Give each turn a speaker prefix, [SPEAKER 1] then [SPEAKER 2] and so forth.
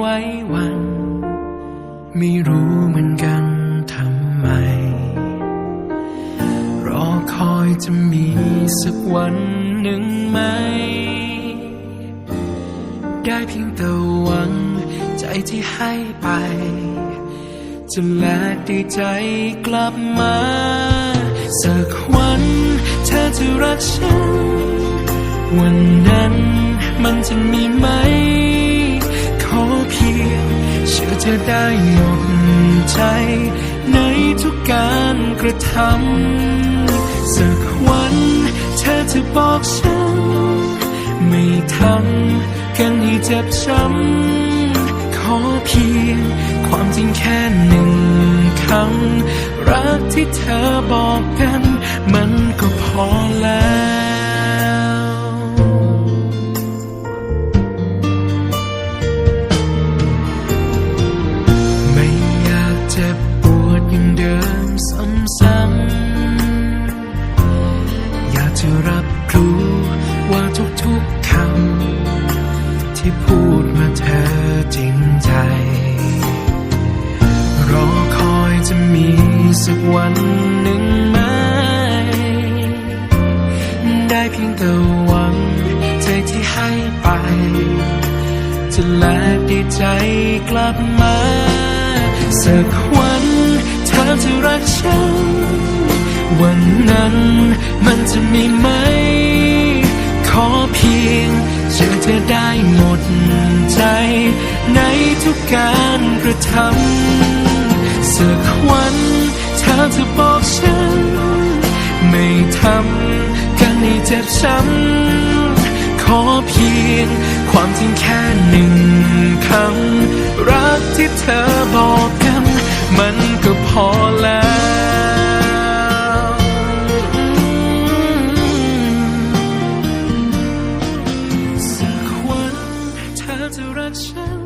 [SPEAKER 1] ไว้วัน ไม่รู้เหมือนกันทำไม รอคอยจะมีสักวันหนึ่งไหม ได้เพียงแต่หวังใจที่ให้ไป จะแลกด้ใจกลับมา สักวันเธอจะรักฉัน วันนั้นมันจะมีไหม เชื่อเธอได้หมดใจ ในทุกการกระทำสักวันเธอจะบอกฉัน ไม่ทำกันให้เจ็บช้ำขอเพียงความจริงแค่หนึ่งคำรักที่เธอบอกกัน มันก็พอ สักวันหนึ่งไหม ได้เพียงแต่หวังใจที่ให้ไป จะแลกด้ใจกลับมา สักวันเธอจะรักฉัน วันนั้นมันจะมีไหม ขอเพียงเชื่อเธอได้หมดใจ ในทุกการกระทำสักวัน เธอจะบอกฉัน ไม่ทำกันให้เจ็บช้ำขอเพียงความจริงแค่หนึ่งคำรักที่เธอบอกกัน มันก็พอแล้วสักวันเธอจะรักฉัน